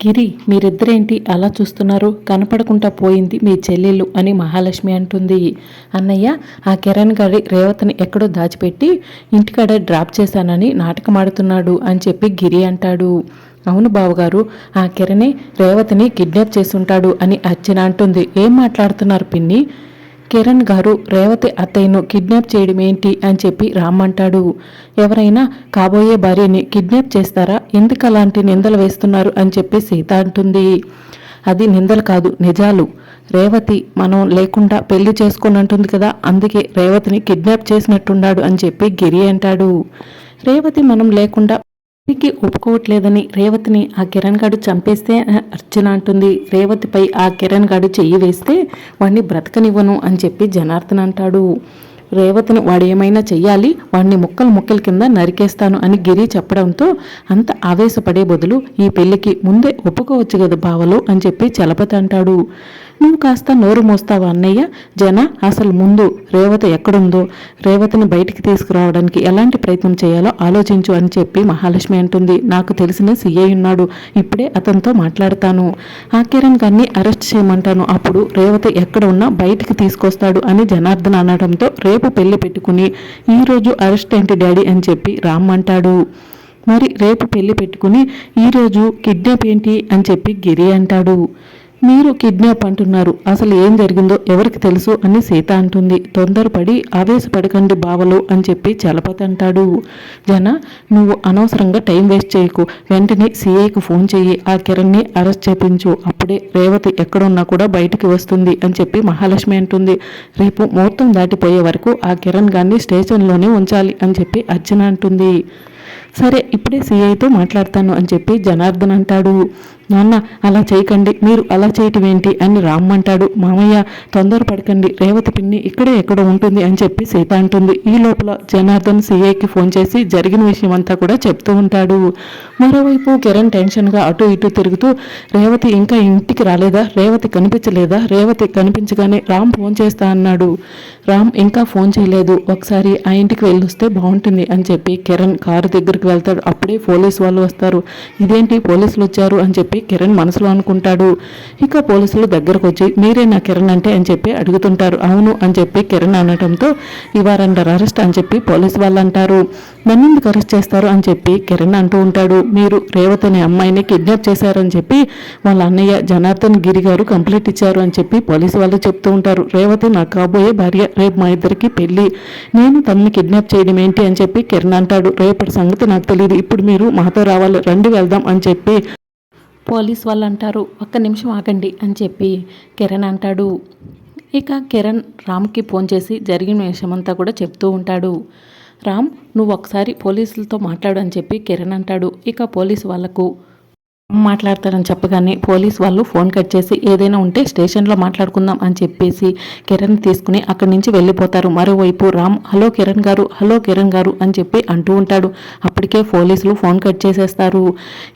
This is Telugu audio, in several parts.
గిరి మీరిద్దరేంటి అలా చూస్తున్నారు? కనపడకుండా పోయింది మీ చెల్లెలు అని మహాలక్ష్మి అంటుంది. అన్నయ్య ఆ కిరణ్ గారి రేవతిని ఎక్కడో దాచిపెట్టి ఇంటికాడ డ్రాప్ చేశానని నాటకమాడుతున్నాడు అని చెప్పి గిరి అంటాడు. అవును బావగారు ఆ కిరణే రేవతిని కిడ్నాప్ చేసుంటాడు అని అర్చన అంటుంది. ఏం మాట్లాడుతున్నారు పిన్ని? కిరణ్ గారు రేవతి అత్తయ్యను కిడ్నాప్ చేయడం ఏంటి అని చెప్పి రామ్మంటాడు ఎవరైనా కాబోయే భార్యని కిడ్నాప్ చేస్తారా? ఎందుకు అలాంటి నిందలు వేస్తున్నారు అని చెప్పి సీత అంటుంది. అది నిందలు కాదు నిజాలు. రేవతి మనం లేకుండా పెళ్ళి చేసుకుని అంటుంది కదా అందుకే రేవతిని కిడ్నాప్ చేసినట్టున్నాడు అని చెప్పి గిరి అంటాడు. రేవతి మనం లేకుండా కి ఒప్పుకోవట్లేదని రేవతిని ఆ కిరణ్ గాడు చంపేస్తే అర్చన అంటుంది. రేవతిపై ఆ కిరణ్ గాడు చెయ్యి వేస్తే వాడిని బ్రతకనివ్వను అని చెప్పి జనార్దన్ అంటాడు. రేవతిని వాడు ఏమైనా చెయ్యాలి వాడిని ముక్కలు ముక్కల కింద నరికేస్తాను అని గిరి చెప్పడంతో అంత ఆవేశపడే బదులు ఈ పెళ్ళికి ముందే ఒప్పుకోవచ్చు కదా బావలు అని చెప్పి చలపతి అంటాడు. నువ్వు కాస్త నోరు మోస్తావా అన్నయ్య? జన అసలు ముందు రేవత ఎక్కడుందో? రేవతిని బయటికి తీసుకురావడానికి ఎలాంటి ప్రయత్నం చేయాలో ఆలోచించు అని చెప్పి మహాలక్ష్మి అంటుంది. నాకు తెలిసిన సీఐ ఉన్నాడు. ఇప్పుడే అతనితో మాట్లాడతాను. ఆ కిరణ్ గారిని అరెస్ట్ చేయమంటాను. అప్పుడు రేవతి ఎక్కడ ఉన్నా బయటికి తీసుకొస్తాడు అని జనార్దన్ అనడంతో రేపు పెళ్ళి పెట్టుకుని ఈరోజు అరెస్ట్ ఏంటి డాడీ అని చెప్పి రామ్ అంటాడు. మరి రేపు పెళ్ళి పెట్టుకుని ఈరోజు కిడ్నాప్ ఏంటి అని చెప్పి గిరి అంటాడు. మీరు కిడ్నాప్ అంటున్నారు. అసలు ఏం జరిగిందో ఎవరికి తెలుసు అని సీత అంటుంది. తొందరపడి ఆవేశపడకండి బావలు అని చెప్పి చలపతి అంటాడు. జన నువ్వు అనవసరంగా టైం వేస్ట్ చేయకు. వెంటనే సీఐకి ఫోన్ చెయ్యి. ఆ కిరణ్ని అరెస్ట్ చేపించు. అప్పుడే రేవతి ఎక్కడున్నా కూడా బయటికి వస్తుంది అని చెప్పి మహాలక్ష్మి అంటుంది. రేపు ముహూర్తం దాటిపోయే వరకు ఆ కిరణ్ గారిని స్టేషన్లోనే ఉంచాలి అని చెప్పి అర్చన అంటుంది. సరే ఇప్పుడే సీఐతో మాట్లాడతాను అని చెప్పి జనార్దన్ అంటాడు. నాన్న అలా చేయకండి. మీరు అలా చేయటం ఏంటి అని రామ్ అంటాడు మామయ్య తొందరపడకండి. రేవతి పిన్ని ఇక్కడే ఎక్కడ ఉంటుంది అని చెప్పి సీత అంటుంది. ఈ లోపల జనార్దన్ సీఐకి ఫోన్ చేసి జరిగిన విషయం అంతా కూడా చెప్తూ ఉంటాడు. మరోవైపు కిరణ్ టెన్షన్గా అటు ఇటు తిరుగుతూ రేవతి ఇంకా ఇంటికి రాలేదా? రేవతి కనిపించలేదా? రేవతి కనిపించగానే రామ్ ఫోన్ చేస్తా అన్నాడు. రామ్ ఇంకా ఫోన్ చేయలేదు. ఒకసారి ఆ ఇంటికి వెళ్ళొస్తే బాగుంటుంది అని చెప్పి కిరణ్ కారు దగ్గరికి వెళ్తాడు. అప్పుడే పోలీసు వాళ్ళు వస్తారు. ఇదేంటి? పోలీసులు వచ్చారు అని చెప్పి కిరణ్ మనసులో అనుకుంటాడు. ఇక పోలీసులు దగ్గరకు వచ్చి మీరే నా కిరణ్ అంటే అని చెప్పి అడుగుతుంటారు. అవును అని చెప్పి కిరణ్ అనటంతో ఇవారండర్ అరెస్ట్ అని చెప్పి పోలీసు వాళ్ళు అంటారు నన్నెందుకు అరెస్ట్ చేస్తారు అని చెప్పి కిరణ్ అంటూ ఉంటాడు. మీరు రేవత్ అనే అమ్మాయిని కిడ్నాప్ చేశారని చెప్పి వాళ్ళ అన్నయ్య జనార్దన్ గిరి గారు కంప్లైంట్ ఇచ్చారు అని చెప్పి పోలీసు వాళ్ళు చెప్తూ ఉంటారు. రేవతి నా కాబోయే భార్య రేపు మా ఇద్దరికి పెళ్ళి నేను తనని కిడ్నాప్ చేయడం ఏంటి అని చెప్పి కిరణ్ అంటాడు. రేపటి సంగతి నాకు తెలియదు ఇప్పుడు మీరు మాతో రావాలి. రండి వెళ్దాం అని చెప్పి పోలీస్ వాళ్ళు అంటారు ఒక్క నిమిషం ఆగండి అని చెప్పి కిరణ్ అంటాడు. ఇక కిరణ్ రామ్కి ఫోన్ చేసి జరిగిన విషయమంతా కూడా చెప్తూ ఉంటాడు. రామ్ నువ్వు ఒకసారి పోలీసులతో మాట్లాడు అని చెప్పి కిరణ్ అంటాడు. ఇక పోలీసు వాళ్ళకు మాట్లాడతారని చెప్పగానే పోలీస్ వాళ్ళు ఫోన్ కట్ చేసి ఏదైనా ఉంటే స్టేషన్లో మాట్లాడుకుందాం అని చెప్పేసి కిరణ్ తీసుకుని అక్కడి నుంచి వెళ్ళిపోతారు. మరోవైపు రామ్ హలో కిరణ్ గారు హలో కిరణ్ గారు అని చెప్పి అంటూ ఉంటాడు. అప్పటికే పోలీసులు ఫోన్ కట్ చేసేస్తారు.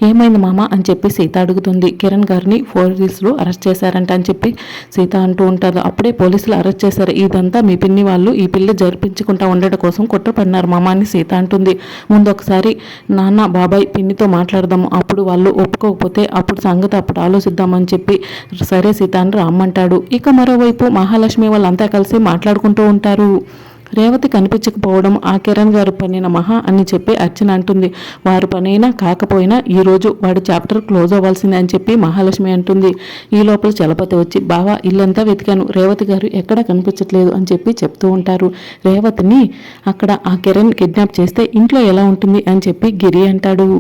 ఏమైంది మామ? అని చెప్పి సీత అడుగుతుంది. కిరణ్ గారిని పోలీసులు అరెస్ట్ చేశారంట అని చెప్పి సీత అంటూ ఉంటారు. అప్పుడే పోలీసులు అరెస్ట్ చేశారు. ఇదంతా మీ పిన్ని వాళ్ళు ఈ పిల్ల జరిపించుకుంటా ఉండడం కోసం కుట్రపడినారు మామ అని సీత అంటుంది. ముందు ఒకసారి నాన్న బాబాయ్ పిన్నితో మాట్లాడదాము. అప్పుడు వాళ్ళు పట్టుకోకపోతే అప్పుడు సంగతి అప్పుడు ఆలోచిద్దామని చెప్పి సరే సీత అని రామ్మంటాడు. ఇక మరోవైపు మహాలక్ష్మి వాళ్ళంతా కలిసి మాట్లాడుకుంటూ ఉంటారు. రేవతి కనిపించకపోవడం ఆ కిరణ్ గారు పనిన మహా అని చెప్పి అర్చన అంటుంది. వారు పనైనా కాకపోయినా ఈరోజు వాడి చాప్టర్ క్లోజ్ అవ్వాల్సిందే అని చెప్పి మహాలక్ష్మి అంటుంది. ఈ లోపల చలపతి వచ్చి బావా ఇల్లంతా వెతికాను. రేవతి గారు ఎక్కడా కనిపించట్లేదు అని చెప్పి చెప్తూ ఉంటారు. రేవతిని అక్కడ ఆ కిరణ్ కిడ్నాప్ చేస్తే ఇంట్లో ఎలా ఉంటుంది అని చెప్పి గిరి అంటాడు.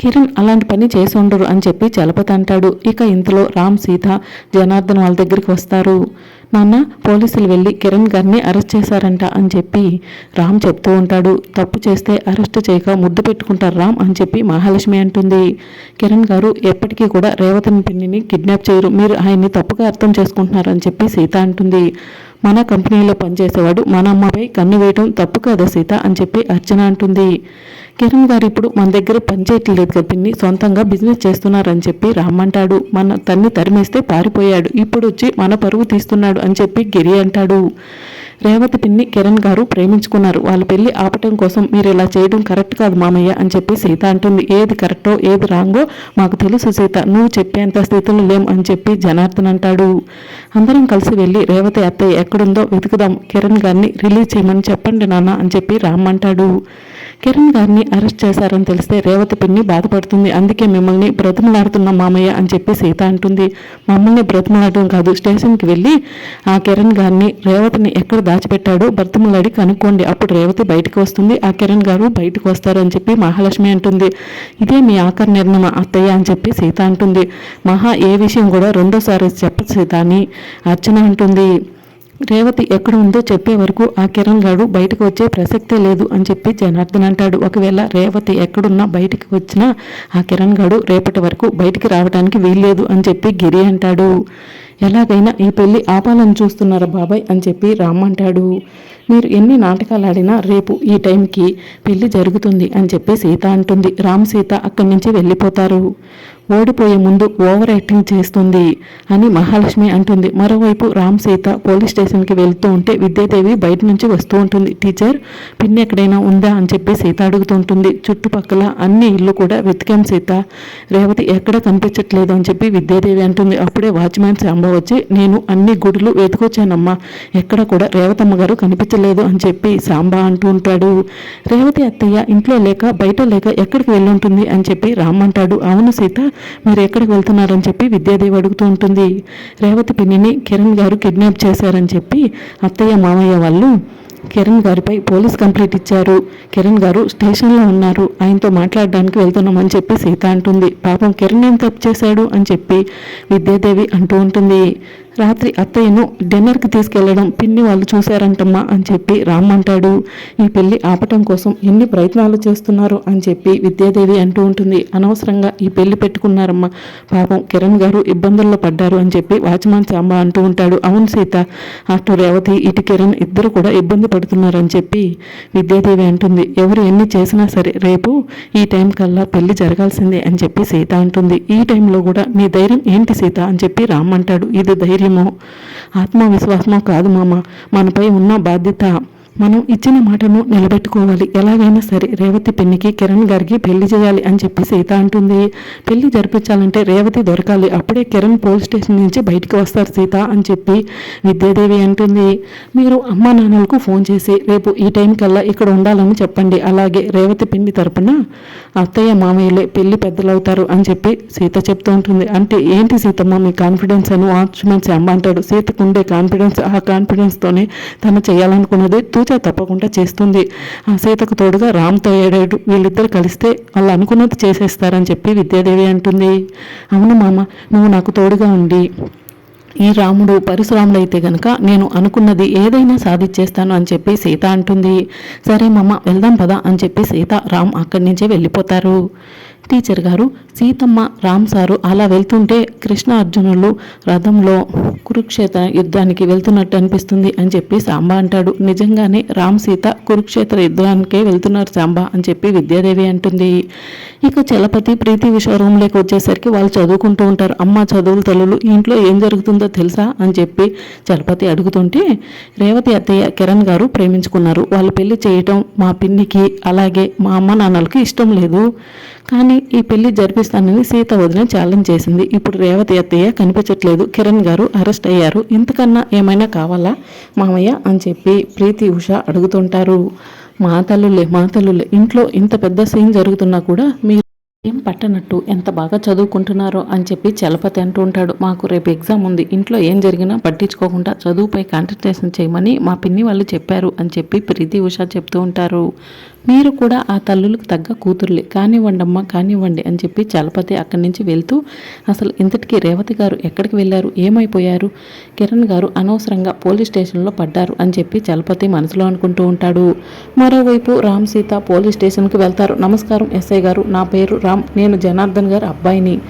కిరణ్ అలాంటి పని చేసి ఉండరు అని చెప్పి చలపతి అంటాడు. ఇక ఇంతలో రామ్ సీత జనార్దన్ వాళ్ళ దగ్గరికి వస్తారు. నాన్న పోలీసులు వెళ్ళి కిరణ్ గారిని అరెస్ట్ చేశారంట అని చెప్పి రామ్ చెప్తూ ఉంటాడు. తప్పు చేస్తే అరెస్ట్ చేయక ముద్దు పెట్టుకుంటారు రామ్ అని చెప్పి మహాలక్ష్మి అంటుంది. కిరణ్ గారు ఎప్పటికీ కూడా రేవతిని పిన్నిని కిడ్నాప్ చేయరు. మీరు ఆయన్ని తప్పుగా అర్థం చేసుకుంటున్నారు అని చెప్పి సీత అంటుంది. మన కంపెనీలో పనిచేసేవాడు మన అమ్మపై కన్ను వేయటం తప్పు కదా సీత అని చెప్పి అర్చన అంటుంది. కిరణ్ గారు ఇప్పుడు మన దగ్గర పనిచేయట్లేదు కదా పిన్ని సొంతంగా బిజినెస్ చేస్తున్నారని చెప్పి రామ్మంటాడు. మన తన్ని తరిమేస్తే పారిపోయాడు. ఇప్పుడు వచ్చి మన పరువు తీస్తున్నాడు అని చెప్పి గిరి అంటాడు. రేవతి పిన్ని కిరణ్ గారు ప్రేమించుకున్నారు. వాళ్ళ పెళ్ళి ఆపటం కోసం మీరు ఇలా చేయడం కరెక్ట్ కాదు మామయ్య అని చెప్పి సీత అంటుంది. ఏది కరెక్టో ఏది రాంగో మాకు తెలుసు సీత. నువ్వు చెప్పేంత స్థితిలో లేం అని చెప్పి జనార్దన్ అంటాడు. అందరం కలిసి వెళ్ళి రేవతి అత్తయ్య ఎక్కడుందో వెతుకుదాం. కిరణ్ గారిని రిలీజ్ చేయమని చెప్పండి నాన్న అని చెప్పి రామ్ అంటాడు. కిరణ్ గారిని అరెస్ట్ చేశారని తెలిస్తే రేవతి పిన్ని బాధపడుతుంది. అందుకే మిమ్మల్ని బ్రతిమలాడుతున్న మామయ్య అని చెప్పి సీత అంటుంది. మమ్మల్ని బ్రతిమలాడడం కాదు. స్టేషన్కి వెళ్ళి ఆ కిరణ్ గారిని రేవతిని ఎక్కడ దాచిపెట్టాడో బ్రతిమలాడి కనుక్కోండి. అప్పుడు రేవతి బయటకు వస్తుంది. ఆ కిరణ్ గారు బయటకు వస్తారని చెప్పి మహాలక్ష్మి అంటుంది. ఇదే మీ ఆఖరి నిర్ణయం అత్తయ్య అని చెప్పి సీత అంటుంది. మహా ఏ విషయం కూడా రెండోసారి చెప్పదు సీత అని అర్చన అంటుంది. రేవతి ఎక్కడ ఉందో చెప్పే వరకు ఆ కిరణ్ గాడు బయటకు వచ్చే ప్రసక్తే లేదు అని చెప్పి జనార్దన్ అంటాడు. ఒకవేళ రేవతి ఎక్కడున్నా బయటికి వచ్చినా ఆ కిరణ్ గాడు రేపటి వరకు బయటికి రావడానికి వీల్లేదు అని చెప్పి గిరి అంటాడు. ఎలాగైనా ఈ పెళ్ళి ఆపాలని చూస్తున్నారా బాబాయ్ అని చెప్పి రామ్ అంటాడు. మీరు ఎన్ని నాటకాలు ఆడినా రేపు ఈ టైంకి పెళ్ళి జరుగుతుంది అని చెప్పి సీత అంటుంది. రామ్ సీత అక్కడి నుంచి వెళ్ళిపోతారు. ఓడిపోయే ముందు ఓవర్ యాక్టింగ్ చేస్తుంది అని మహాలక్ష్మి అంటుంది. మరోవైపు రామ్ సీత పోలీస్ స్టేషన్కి వెళ్తూ ఉంటే విద్యాదేవి బయట నుంచి వస్తూ ఉంటుంది. టీచర్ పిన్ని ఎక్కడైనా ఉందా? అని చెప్పి సీత అడుగుతూ ఉంటుంది చుట్టుపక్కల అన్ని ఇల్లు కూడా వెతికాం సీత. రేవతి ఎక్కడ కనిపించట్లేదు? అని చెప్పి విద్యాదేవి అంటుంది. అప్పుడే వాచ్మ్యాన్ శాంబ వచ్చి నేను అన్ని గుడులు వెతుకొచ్చానమ్మా. ఎక్కడ కూడా రేవతమ్మ గారు కనిపించలేదు అని చెప్పి సాంబ అంటూ ఉంటాడు. రేవతి అత్తయ్య ఇంట్లో లేక బయట లేక ఎక్కడికి వెళ్ళుంటుంది అని చెప్పి రామ్ అంటాడు. అవును సీత మీరు ఎక్కడికి వెళ్తున్నారని చెప్పి విద్యాదేవి అడుగుతూ ఉంటుంది. రేవతి పిన్నిని కిరణ్ గారు కిడ్నాప్ చేశారని చెప్పి అత్తయ్య మామయ్య వాళ్ళు కిరణ్ గారిపై పోలీస్ కంప్లైంట్ ఇచ్చారు. కిరణ్ గారు స్టేషన్లో ఉన్నారు. ఆయనతో మాట్లాడడానికి వెళ్తున్నామని చెప్పి సీత అంటుంది. పాపం కిరణ్ ఏం తప్పు చేశాడు అని చెప్పి విద్యాదేవి అంటూ ఉంటుంది. రాత్రి అత్తయ్యను డిన్నర్కి తీసుకెళ్ళడం పిన్ని వాళ్ళు చూశారంటమ్మా అని చెప్పి రామ్మంటాడు. ఈ పెళ్ళి ఆపటం కోసం ఎన్ని ప్రయత్నాలు చేస్తున్నారు అని చెప్పి విద్యాదేవి అంటూ ఉంటుంది. అనవసరంగా ఈ పెళ్ళి పెట్టుకున్నారమ్మా. పాపం కిరణ్ గారు ఇబ్బందుల్లో పడ్డారు అని చెప్పి వాచ్మాన్ సాంబ అంటూ ఉంటాడు. అవును సీత అటు రేవతి ఇటు కిరణ్ ఇద్దరు కూడా ఇబ్బంది పడుతున్నారని చెప్పి విద్యాదేవి అంటుంది. ఎవరు ఎన్ని చేసినా సరే రేపు ఈ టైం కల్లా పెళ్ళి జరగాల్సిందే అని చెప్పి సీత అంటుంది. ఈ టైంలో కూడా మీ ధైర్యం ఏంటి సీత అని చెప్పి రామ్ అంటాడు ఇది ధైర్యం ఆత్మవిశ్వాసమో కాదు మామ. మనపై ఉన్న బాధ్యత మనం ఇచ్చిన మాటను నిలబెట్టుకోవాలి. ఎలాగైనా సరే రేవతి పెళ్ళికి కిరణ్ గారికి పెళ్ళి చేయాలి అని చెప్పి సీత అంటుంది. పెళ్ళి జరిపించాలంటే రేవతి దొరకాలి. అప్పుడే కిరణ్ పోలీస్ స్టేషన్ నుంచి బయటకు వస్తారు సీత అని చెప్పి విద్యాదేవి అంటుంది. మీరు అమ్మా నాన్నలకు ఫోన్ చేసి రేపు ఈ టైం కల్లా ఇక్కడ ఉండాలని చెప్పండి. అలాగే రేవతి పెళ్ళి తరపున అత్తయ్య మామయ్యలే పెళ్ళి పెద్దలవుతారు అని చెప్పి సీత చెప్తూ ఉంటుంది. అంటే ఏంటి సీతమ్మ మీ కాన్ఫిడెన్స్ అని? వాచ్మెన్ అమ్మ అంటాడు. సీతకు ఉండే కాన్ఫిడెన్స్ ఆ కాన్ఫిడెన్స్తోనే తను చేయాలనుకున్నది. తూచా తప్పకుండా చేస్తుంది. ఆ సీతకు తోడుగా రామ్తో ఏడాడు వీళ్ళిద్దరు కలిస్తే వాళ్ళు అనుకున్నది చేసేస్తారని చెప్పి విద్యాదేవి అంటుంది. అవును మామ నువ్వు నాకు తోడుగా ఉండి ఈ రాముడు పరశురాముడు అయితే గనక నేను అనుకున్నది ఏదైనా సాధించేస్తాను అని చెప్పి సీత అంటుంది. సరే మామ వెళ్దాం పదా అని చెప్పి సీత రామ్ అక్కడి నుంచే వెళ్ళిపోతారు. టీచర్ గారు సీతమ్మ రామ్ సారు అలా వెళ్తుంటే కృష్ణ అర్జునులు రథంలో కురుక్షేత్ర యుద్ధానికి వెళ్తున్నట్టు అనిపిస్తుంది అని చెప్పి సాంబ అంటాడు. నిజంగానే రామ్ సీత కురుక్షేత్ర యుద్ధానికే వెళ్తున్నారు సాంబ అని చెప్పి విద్యాదేవి అంటుంది. ఇక చలపతి ప్రీతి విషయ రూమ్లోకి వచ్చేసరికి వాళ్ళు చదువుకుంటూ ఉంటారు. అమ్మ చదువులు తల్లులు ఇంట్లో ఏం జరుగుతుందో తెలుసా అని చెప్పి చలపతి అడుగుతుంటే రేవతి అత్తయ్య కిరణ్ గారు ప్రేమించుకున్నారు. వాళ్ళు పెళ్ళి చేయటం మా పిన్నికి అలాగే మా అమ్మ నాన్నలకి ఇష్టం లేదు. కానీ ఈ పెళ్ళి జరిపిస్తానని సీత వదిన ఛాలెంజ్ చేసింది. ఇప్పుడు రేవతి అత్తయ్య కనిపించట్లేదు. కిరణ్ గారు అరెస్ట్ అయ్యారు. ఇంతకన్నా ఏమైనా కావాలా? మామయ్య అని చెప్పి ప్రీతి ఉష అడుగుతుంటారు. మా తల్లులే మా తల్లులే ఇంట్లో ఇంత పెద్ద సీన్ జరుగుతున్నా కూడా మీరు ఏం పట్టనట్టు ఎంత బాగా చదువుకుంటున్నారో అని చెప్పి చలపతి అంటూ ఉంటాడు. మాకు రేపు ఎగ్జామ్ ఉంది. ఇంట్లో ఏం జరిగినా పట్టించుకోకుండా చదువుపై కాన్సన్ట్రేషన్ చేయమని మా పిన్ని వాళ్ళు చెప్పారు అని చెప్పి ప్రీతి ఉష చెప్తూ ఉంటారు. మీరు కూడా ఆ తల్లులకు తగ్గ కూతురులే. కానివ్వండి అమ్మ కానివ్వండి అని చెప్పి చలపతి అక్కడి నుంచి వెళ్తూ అసలు ఇంతటికీ రేవతి గారు ఎక్కడికి వెళ్ళారు? ఏమైపోయారు? కిరణ్ గారు అనవసరంగా పోలీస్ స్టేషన్లో పడ్డారు అని చెప్పి చలపతి మనసులో అనుకుంటూ ఉంటాడు. మరోవైపు రామ్ సీత పోలీస్ స్టేషన్కి వెళ్తారు. నమస్కారం ఎస్ఐ గారు. నా పేరు రామ్. నేను జనార్దన్ గారు అబ్బాయిని.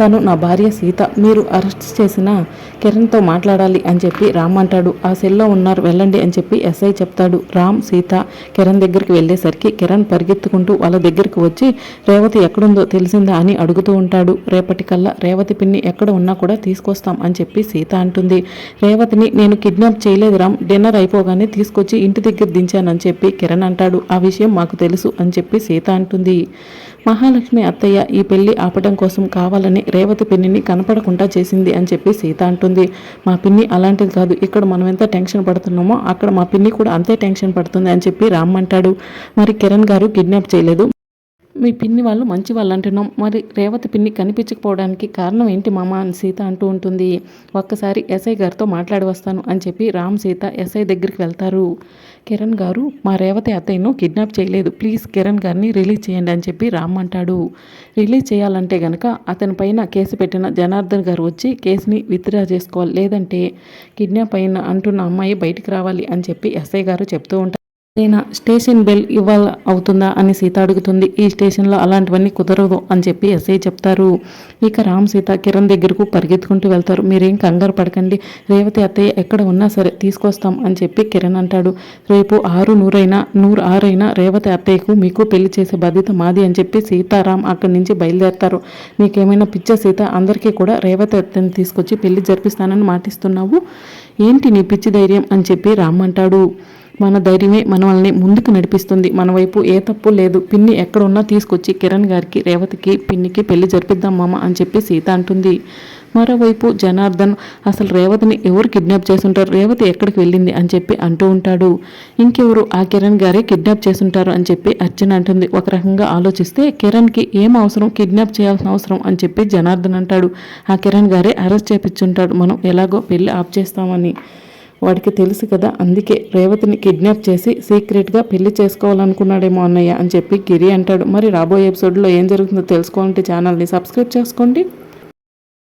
తను నా భార్య సీత. మీరు అరెస్ట్ చేసిన కిరణ్తో మాట్లాడాలి అని చెప్పి రామ్ అంటాడు. ఆ సెల్లో ఉన్నారు వెళ్ళండి అని చెప్పి ఎస్ఐ చెప్తాడు. రామ్ సీత కిరణ్ దగ్గరికి వెళ్ళేసరికి కిరణ్ పరిగెత్తుకుంటూ వాళ్ళ దగ్గరికి వచ్చి రేవతి ఎక్కడుందో తెలిసిందా? అని అడుగుతూ ఉంటాడు. రేపటికల్లా రేవతి పిన్ని ఎక్కడ ఉన్నా కూడా తీసుకొస్తాం అని చెప్పి సీత అంటుంది. రేవతిని నేను కిడ్నాప్ చేయలేదు రామ్. డిన్నర్ అయిపోగానే తీసుకొచ్చి ఇంటి దగ్గర దించానని చెప్పి కిరణ్ అంటాడు. ఆ విషయం మాకు తెలుసు అని చెప్పి సీత అంటుంది. మహాలక్ష్మి అత్తయ్య ఈ పెళ్ళి ఆపడం కోసం కావాలని రేవతి పిన్నిని కనపడకుండా చేసింది అని చెప్పి సీత అంటుంది. మా పిన్ని అలాంటిది కాదు ఇక్కడ మనం ఎంత టెన్షన్ పడుతున్నామో అక్కడ మా పిన్ని కూడా అంతే టెన్షన్ పడుతుంది అని చెప్పి రామ్ అంటాడు. మరి కిరణ్ గారు కిడ్నాప్ చేయలేదు. మీ పిన్ని వాళ్ళు మంచి వాళ్ళు అంటున్నాం. మరి రేవతి పిన్ని కనిపించకపోవడానికి కారణం ఏంటి మామ అని సీత అంటూ ఉంటుంది. ఒక్కసారి ఎస్ఐ గారితో మాట్లాడి వస్తాను అని చెప్పి రామ్ సీత ఎస్ఐ దగ్గరికి వెళ్తారు. కిరణ్ గారు మా రేవతి అత్తయ్యను కిడ్నాప్ చేయలేదు. ప్లీజ్ కిరణ్ గారిని రిలీజ్ చేయండి అని చెప్పి రామ్ అంటాడు. రిలీజ్ చేయాలంటే గనక అతని పైన కేసు పెట్టిన జనార్దన్ గారు వచ్చి కేసుని విత్డ్రా చేసుకోవాలి. లేదంటే కిడ్నాప్ అయిన అంటున్న అమ్మాయి బయటికి రావాలి అని చెప్పి ఎస్ఐ గారు చెప్తూ ఉంటారు. నేను? స్టేషన్ బెల్ ఇవ్వాల అవుతుందా అని సీత అడుగుతుంది. ఈ స్టేషన్లో అలాంటివన్నీ కుదరదు అని చెప్పి ఎస్ఐ చెప్తారు. ఇక రామ్ సీత కిరణ్ దగ్గరకు పరిగెత్తుకుంటూ వెళ్తారు. మీరేం కంగారు పడకండి. రేవతి అత్తయ్య ఎక్కడ ఉన్నా సరే తీసుకొస్తాం అని చెప్పి కిరణ్ అంటాడు. రేపు ఆరు నూరైనా నూరు ఆరైనా రేవతి అత్తయ్యకు మీకు పెళ్ళి చేసే బాధ్యత మాది అని చెప్పి సీతారాం అక్కడి నుంచి బయలుదేరతారు. నీకేమైనా పిచ్చ సీత? అందరికీ కూడా రేవతి అత్తయ్యని తీసుకొచ్చి పెళ్ళి జరిపిస్తానని మాటిస్తున్నావు. ఏంటి నీ పిచ్చి ధైర్యం అని చెప్పి రామ్ అంటాడు. మన ధైర్యమే మనల్ని ముందుకు నడిపిస్తుంది. మన వైపు ఏ తప్పు లేదు. పిన్ని ఎక్కడున్నా తీసుకొచ్చి కిరణ్ గారికి రేవతికి పిన్నికి పెళ్ళి జరిపిద్దాం మామ అని చెప్పి సీత అంటుంది. మరోవైపు జనార్దన్ అసలు రేవతిని ఎవరు కిడ్నాప్ చేసుంటారు రేవతి ఎక్కడికి వెళ్ళింది? అని చెప్పి అంటూ ఉంటాడు. ఇంకెవరు ఆ కిరణ్ గారే కిడ్నాప్ చేసుంటారు అని చెప్పి అర్చన అంటుంది. ఒక రకంగా ఆలోచిస్తే కిరణ్కి ఏం అవసరం? కిడ్నాప్ చేయాల్సిన అవసరం? అని చెప్పి జనార్దన్ అంటాడు. ఆ కిరణ్ గారే అరెస్ట్ చేపించుంటాడు మనం ఎలాగో పెళ్ళి ఆఫ్ చేస్తామని వాడికి తెలుసు కదా అందుకే రేవతిని కిడ్నాప్ చేసి సీక్రెట్గా పెళ్ళి చేసుకోవాలనుకున్నాడేమో అన్నయ్య అని చెప్పి గిరి అంటాడు. మరి రాబోయే ఎపిసోడ్లో ఏం జరుగుతుందో తెలుసుకోవాలంటే ఛానల్ని సబ్స్క్రైబ్ చేసుకోండి.